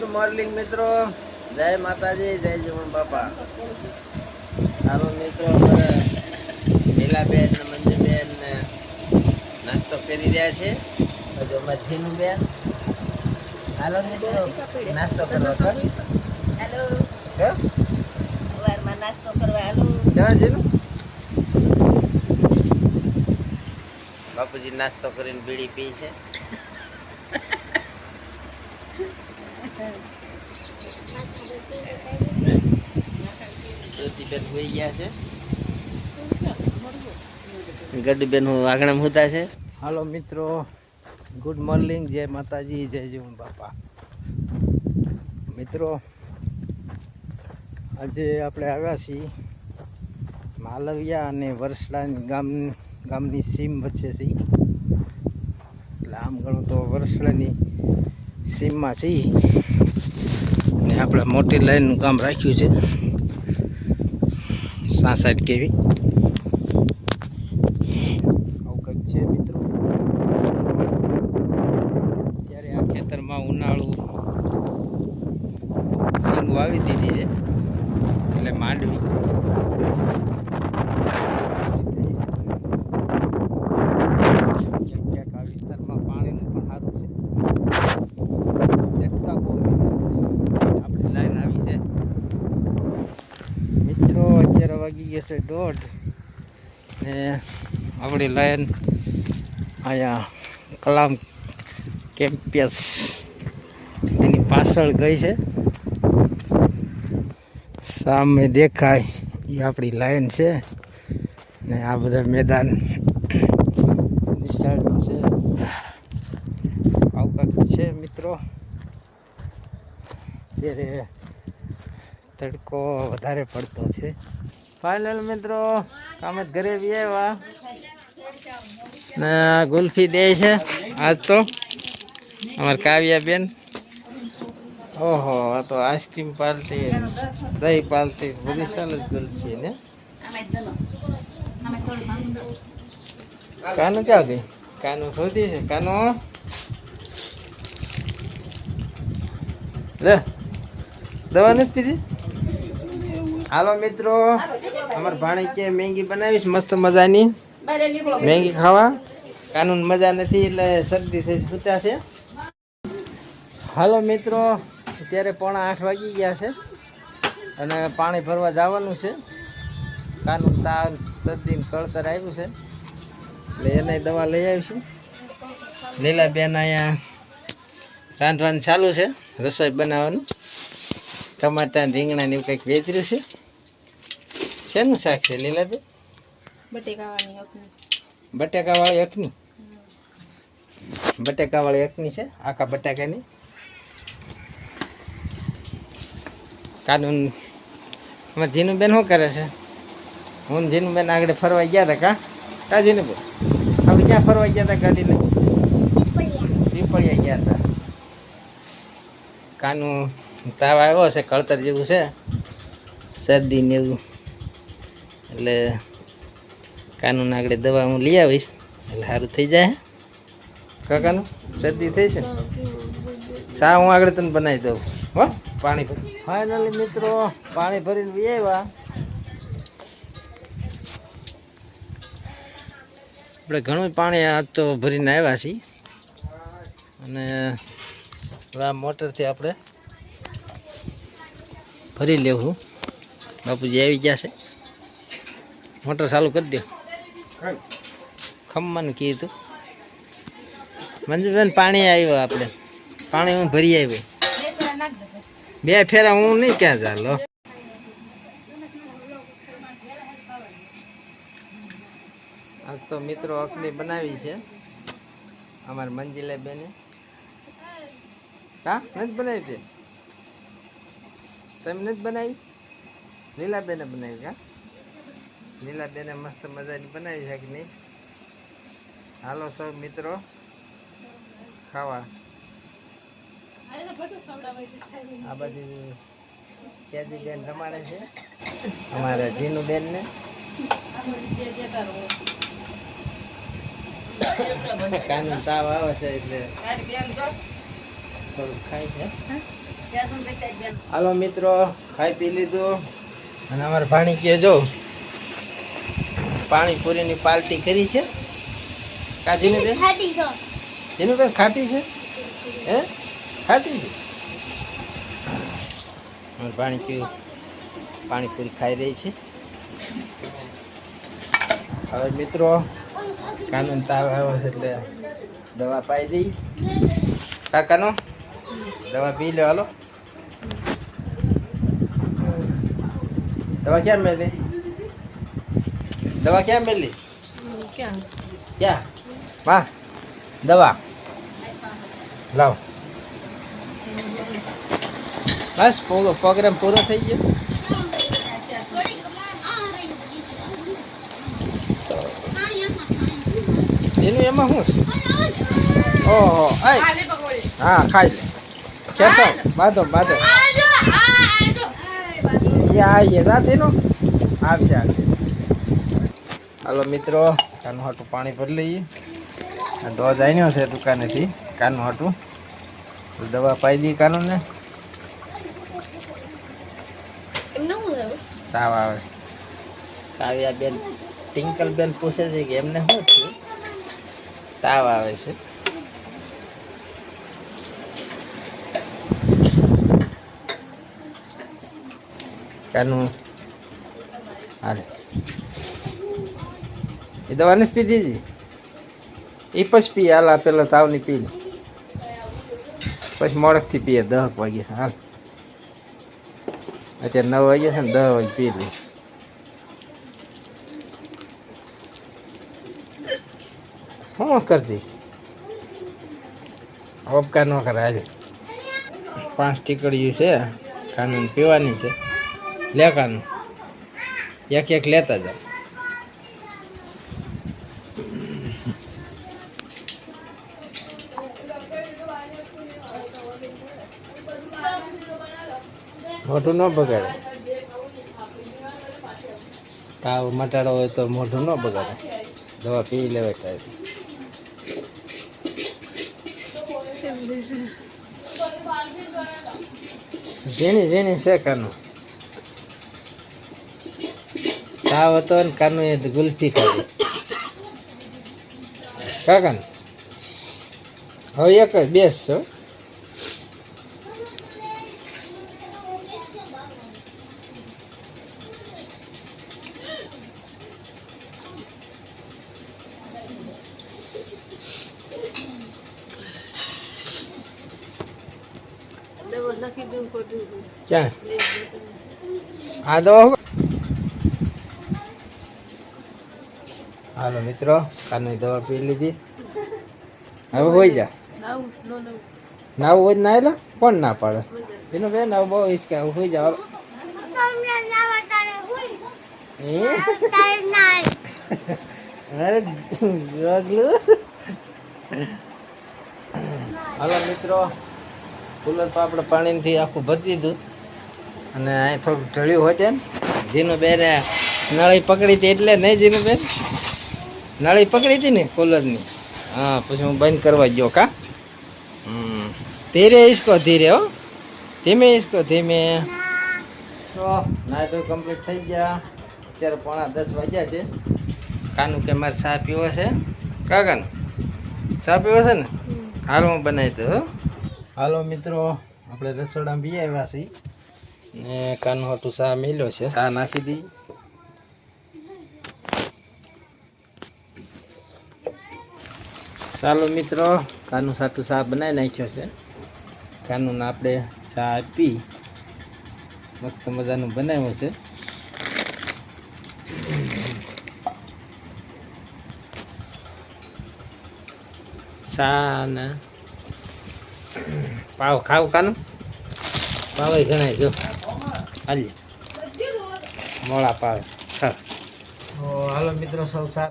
Good morning મિત્રો. જય માતાજી જય જીવન બાપા. સારો મિત્રો અમારે નીલાબેન ને મંજુબેન ને નાસ્તો કરી રહ્યા છે. હજુ અમારે જીનુબેન. હાલો મિત્રો નાસ્તો કરવા કર હેલો. નાસ્તો કરવા હાલો. ક્યાં જીનું? બાપુજી નાસ્તો કરીને બીડી પી છે. હોઈ ગયા છે. ગડ્ડીબેન હું આગળ હોતા છે. હાલો મિત્રો ગુડ મોર્નિંગ જય માતાજી જય જીવન બાપા. મિત્રો આજે આપણે આવ્યા છીએ માલવિયા અને વરસડા ગામ ગામની સીમ વચ્ચે છે એટલે આમ ગણો તો વરસડાની સીમમાં છીએ. ને આપણે મોટી લાઈનનું કામ રાખ્યું છે. સાસઠ કેવી? આવું કંઈક છે મિત્રો. ત્યારે આ ખેતરમાં ઉનાળુ સિંગ વાવી દીધી છે. એટલે માંડવી ક્યાંક ક્યાંક આ વિસ્તારમાં પાણીનું પણ સારું છે ઝટકા બહુ મળે. આપણી લાઈન આવી છે મિત્રો અત્યારે વાગી ગયા છે દોઢ. ને આપણી લાઈન અહીંયા કલામ કેમ્પિયસ એની પાછળ ગઈ છે. સામે દેખાય એ આપણી લાઈન છે. ને આ બધા મેદાન વિશાળ છે. આવું છે મિત્રો. ત્યારે તડકો વધારે પડતો છે. ફાઇનલ મિત્રો. કામે ઘરે બી આવ્યા. ને ગુલ્ફી દે છે. આજ તો અમાર કાવ્યા બેન ઓહો, આ તો આઈસ્ક્રીમ પાર્ટી, દહીં પાર્ટી, બધી જ ગુલ્ફી ને. કાનું ક્યાં ગઈ કાનું શોધી છે? કાનું? લે, દવા નથી પીધી? હાલો મિત્રો, અમાર ભાણી કે મેંગી બનાવીશ, મસ્ત મજાની. મેંગી ખાવા. કાનૂન મજા નથી, એટલે શરદી થઈ સૂત્યા છે. હાલો મિત્રો, અત્યારે પોણા આઠ વાગી ગયા છે અને પાણી ભરવા જવાનું છે. કાનૂન તાવ શરદી કળતર આવ્યું છે. એટલે એને દવા લઈ આવીશું. લીલાબેન અહીંયા રાંધવાનું ચાલુ છે, રસોઈ બનાવવાનું. ટમાટા રીંગણા ને એવું કંઈક વેચર્યું છે? શેનું શાક છે લીલાબેન? બટાકાવાળી અખની બટેકાવાળી અખની છે આખા બટાકાની? કાનૂન અમારે જીનુબેન શું કરે છે? હું જીનુબેન આગળ ફરવા ગયા હતા કા? કા જીનુબેન? આપણે ક્યાં ફરવા ગયા હતા ગાડીને? પીપળિયા ગયા હતા કાનું તાવ આવ્યો છે કળતર જેવું છે. શરદી ને એવું. એટલે કાનૂન આગળ દવા હું લઈ આવીશ. એટલે સારું થઈ જાય. કાકાનું? શરદી થઈ છે? સા હું આગળ તને બનાવી દઉં. હો? પાણી ભરી. ફાઇનલી મિત્રો પાણી ભરીને બી આવ્યા. આપણે ઘણું પાણી આજ તો ભરીને આવ્યા છીએ. અને મોટરથી આપણે ભરી લેવું. બાપુજી આવી ગયા છે. મોટર ચાલુ કરી દે ખમવાનું કીધું. મંજુબેન પાણી આવ્યું આપણે. પાણી હું ભરી આવ્યું બે ફેરા હું નહીં ક્યાં ચાલો આજ તો મિત્રો અકડી બનાવી છે. અમારી મંજિલા બેને હા નથી બનાવી તે? તમે નથી બનાવી? લીલાબેને બનાવી કા? લીલાબેને મસ્ત મજાની બનાવી છે નહીં? હાલો સૌ મિત્રો, ખાવા. આ બાજુ બેન રમાડે છે. અમારા જીનુબેન ને કાનૂન તાવ આવે છે એટલે થોડુંક ખાય છે. જ બેન. હાલો મિત્રો ખાઈ પી લીધું. અને અમારે ભાણી કે જો પાણીપુરીની પાર્ટી કરી છે. કાજીની બેન જેનું બેન ખાટી છે? હે? ખાટી છે? અમારે ભાણી કે પાણીપુરી ખાઈ રહી છે. હવે મિત્રો કાનૂન તાવ આવ્યો છે એટલે દવા પાઈ દઈ. કાકાનો દવા પી લો હાલો. દવા ક્યાં મેલી? દવા ક્યાં મેલી? ક્યાં? વાહ દવા. લાવ. બસ પૂરો પ્રોગ્રામ પૂરો થઈ ગયો. એનું એમાં શું છે? ઓહો હા ખાઈ લે. કેસો બાંધો બાંધો. એ આવીએ સાથેનો આવશે આવશે હાલો મિત્રો કાનું હાટું પાણી ભરી લઈએ. આ ડોઝ આવ્યો છે દુકાનેથી કાનું હાટું. દવા પાઈ દઈએ કાનુંને તાવ આવે. કાવ્યા બેન ટિંકલ બેન પૂછે છે કે એમને શું થયું તાવ આવે છે. કાનું. હાલે. એ દવા નથી પીધી જી. એ પછી પી, હાલ આ પેલા તાવની પી પછી મોડકથી પીએ, દહક વાગે. હાલ. અત્યારે નવ વાગે છે ને દસ વાગે પી લઈ શું કરી દઈશ? ઓપકા ન કરે આજે. પાંચ ટીકડીયું છે કાનૂન પીવાની છે. લે કાનૂન એક એક લેતા જાઓ મોઢું ન બગાડે. તાવ મટાડો હોય તો મોઢું ન બગાડે. દવા પી લેવાય થાય ઝીણી ઝીણી છે કાનું તાવ હતો ને કાનું એ ગુલ્ફી ખાધી કાકા હવે એક જ બેસ છો ક્યાં આ દવા હાલો મિત્રો કાનની દવા પી લીધી હવે હોઈ જા નાવું હોય ના એટલે કોણ ના પાડે એનું બેન હવે બહુ હિસકા હોઈ જા હાલો. હે? અરે, ગગલું. હાલો મિત્રો કુલર તો આપણે પાણીથી આખું ભરી દીધું અને અહીં થોડું ઢળ્યું હોય ને જીનું બેન નળી પકડી હતી એટલે નહીં જીનું બેન નળી પકડી હતી ને કુલરની. હા પછી હું બંધ કરવા ગયો કા? હમ. ધીરે ઈસકો ધીરે હો. ધીમે ઈસકો ધીમે. તો નાય તો કમ્પ્લીટ થઈ ગયા. અત્યારે પોણા દસ વાગ્યા છે. કાનું કે મારે ચા પીવો છે? કાકાનું ચા પીવો છે ને? હાલ હું બનાવી દઉં હો. હાલો મિત્રો આપણે રસોડા બી આવ્યા છીએ. ને કાનું હતું ચા મેલ્યો છે. ચા નાખી દી. ચાલો મિત્રો કાનું સાટું ચા બનાવી નાખ્યો છે કાનું આપણે ચા આપી મસ્ત મજાનું બનાવ્યું છે ચા ને પાવ ખાવ કાનું પાવ ગણાય જો હાલી મોળા પાવ ખાવ હાલો મિત્રો સૌ સા